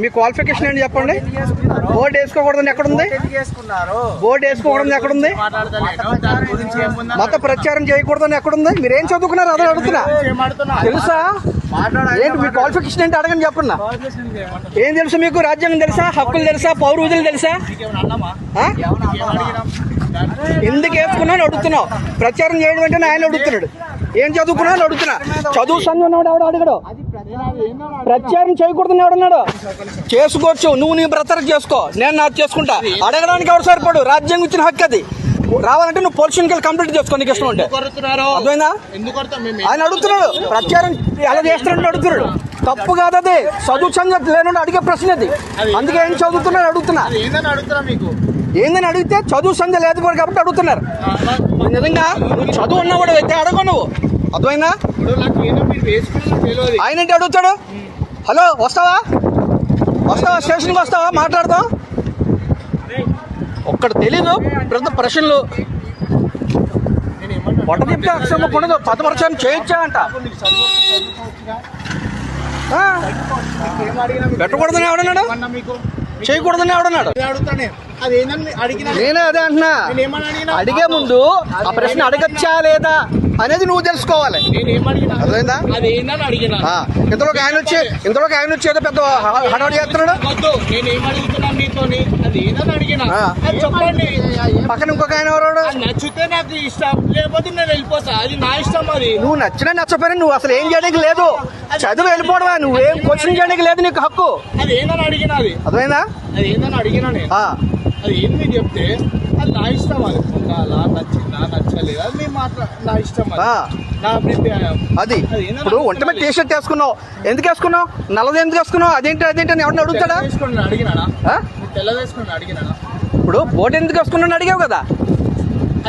మీ qualification ఏంటి చెప్పండి? Board వేసుకోకూడదని ఎక్కడుంది? బోర్డు వేసుకోకూడదని ఎక్కడుంది? మత ప్రచారం చేయకూడదని ఎక్కడుంది? మీరు ఏం చదువుకున్నారు? అదే అడుగుతున్నా. తెలుసా. ఏంటి మీ క్వాలిఫికేషన్ ఏంటి? అడగని చెప్పండి ఏం తెలుసు మీకు? రాజ్యాంగం తెలుసా? హక్కులు తెలుసా? పౌర విధులు తెలుసా? ఎందుకు వేసుకున్నాను అడుగుతున్నావు? ప్రచారం చేయడం అంటే ఆయన అడుగుతున్నాడు. ఏం చదువుకున్నాను అడుగుతున్నా. చదువు సంఘం ఉన్నవాడు ఎవడు అడగడు? ప్రచారం చేయకూడదని ఎవడన్నాడు చేసుకోవచ్చు. నువ్వు నీ బ్రతర్ చేసుకో. నేను నాకు చేసుకుంటా. అడగడానికి ఎవరు సరిపడు? రాజ్యాంగం ఇచ్చిన హక్కు అది. రావాలంటే నువ్వు పొలిషన్ కెళ్ళి కంప్లీట్ చేసుకో నీకు ఇష్టం ఉంటే. అర్థమైందా? ఆయన అడుగుతున్నాడు. ప్రచారం ఎలా చేస్తున్నాడు అడుగుతున్నాడు. తప్పు కాదు అది. చదువు సంగతి లేనుండి అడిగే ప్రశ్న అది. అందుకే ఏం చదువుతున్నాడు అడుగుతున్నా. ఏందని అడిగితే చదువు సంధ్య లేదు కాబట్టి అడుగుతున్నారు. నిజంగా? నువ్వు చదువు ఉన్నవాడు అయితే అడగవు నువ్వు. అర్థమైందా? ఆయన ఏంటి అడుగుతాడు హలో వస్తావా? వస్తావా? స్టేషన్కి వస్తావా? మాట్లాడదాం ఒక్కడ తెలీదు పెద్ద ప్రశ్నలు. పొట్ట తిప్పితే అక్షరం ఉండదు పదపరచని చేయొచ్చా అంట పెట్టకూడదని ఎవడన్నాడు? చేయకూడదని ఎవడన్నాడు? నేనే అదే అంటున్నా. అడిగే ముందు ఆ ప్రశ్న అడగచ్చా లేదా? అనేది నువ్వు తెలుసుకోవాలి. అర్థమైందా? అది ఏందని అడిగినా? ఆ, ఇంతలోకి ఆయన వచ్చి ఇంతలోకి ఆయన వచ్చి ఏదో పెద్ద హడావుడి చేస్తున్నాడు? పక్కన ఇంకొక ఆయన ఎవరాడు? నచ్చితే నాకు ఇష్టం లేకపోతే నేను వెళ్ళిపోతా. అది నా ఇష్టం అది. నువ్వు నచ్చినా నచ్చపోయినా నువ్వు అసలు ఏం చేయడానికి లేదు. చదువు వెళ్ళిపోవడమా? నువ్వేం క్వశ్చన్ చేయడానికి లేదు నీకు హక్కు. అది ఏందని అడిగినా అది? అర్థమైందా? అది ఏందని అడిగినా అది ఏంది చెప్తే అది నా ఇష్టం అది. ఉండాలా నచ్చిందా నచ్చలేదు అది మీ మాట్లా నా ఇష్టం. నా అభిప్రాయం. అది. ఇప్పుడు ఒంటి మీద టీ షర్ట్ వేసుకున్నావు. ఎందుకు వేసుకున్నావు? నల్లది ఎందుకు వేసుకున్నావు? అదేంటి అదేంటి అని ఎవరిని అడుగుతాడా? నువ్వు అడిగినానా ఇప్పుడు బోట్ ఎందుకు వేసుకున్నాను అడిగావు కదా?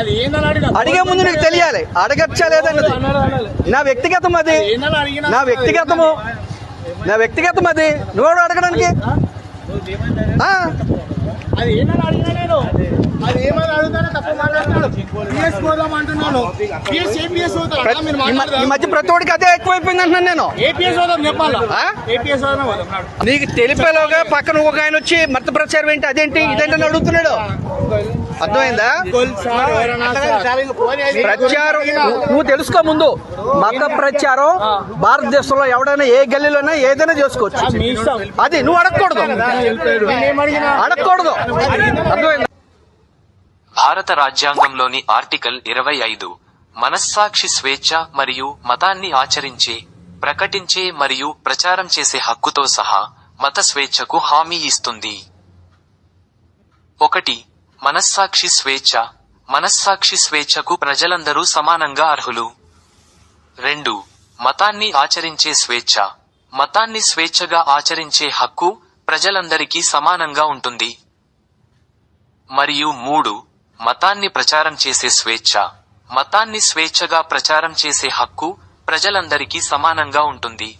అది అడిగినా అడిగే ముందు నీకు తెలియాలి. అడగచ్చా లేదన్నది. నా వ్యక్తిగతం అది. అడిగినా? నా వ్యక్తిగతము. నా వ్యక్తిగతం అది. నువ్వెవడు అడగడానికి? అది ఏందని అడిగినా నేను అది ఏమని అడుగుతానే తప్ప మాట్లాడుతున్నాడు పిఎస్ పోదాం అంటున్నాను పిఎస్ ఏపీఎస్ పోతారా ప్రతి- మీరు ఈ మధ్య ప్రతి ఒడికి అదే ఎక్కువైపోయింది అంటున్నాను నేను. నీకు తెలిపేలోగా పక్కన ఒక ఆయన వచ్చి మత ప్రచారం ఏంటి? అదేంటి? ఇదేంటని అడుగుతున్నాడు. అర్థమైందా. ప్రచారం నువ్వు- తెలుసుకో ముందు. మత ప్రచారం భారతదేశంలో ఎవడైనా ఏ గల్లీలోనే ఏదైనా చేసుకోవచ్చు. అది నువ్వు అడగకూడదు. అడగకూడదు. అర్థమైందా? భారత రాజ్యాంగంలోని ఆర్టికల్ ఇరవై ఐదు మనస్సాక్షి స్వేచ్ఛ మరియు మతాన్ని ఆచరించే ప్రకటించే మరియు ప్రచారం చేసే హక్కుతో సహా మత స్వేచ్ఛకు హామీ ఇస్తుంది. ఒకటి మనస్సాక్షి స్వేచ్ఛ. మనస్సాక్షి స్వేచ్ఛకు ప్రజలందరూ సమానంగా అర్హులు. రెండు మతాన్ని ఆచరించే స్వేచ్ఛ. మతాన్ని స్వేచ్ఛగా ఆచరించే హక్కు ప్రజలందరికీ సమానంగా ఉంటుంది. మరియు మూడు మతాన్ని ప్రచారం చేసే స్వేచ్ఛ. మతాన్ని స్వేచ్ఛగా ప్రచారం చేసే హక్కు ప్రజలందరికీ సమానంగా ఉంటుంది.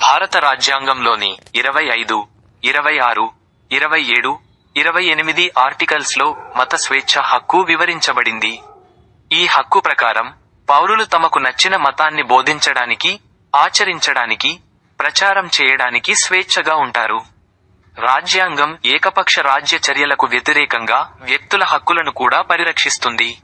భారత రాజ్యాంగంలోని ఇరవై ఐదు ఇరవై ఆరు ఇరవై ఏడు ఇరవై ఎనిమిది ఆర్టికల్స్లో మత స్వేచ్ఛ హక్కు వివరించబడింది. ఈ హక్కు ప్రకారం పౌరులు తమకు నచ్చిన మతాన్ని బోధించడానికి ఆచరించడానికి ప్రచారం చేయడానికి స్వేచ్ఛగా ఉంటారు. రాజ్యాంగం ఏకపక్ష రాజ్య చర్యలకు వ్యతిరేకంగా వ్యక్తుల హక్కులను కూడా పరిరక్షిస్తుంది.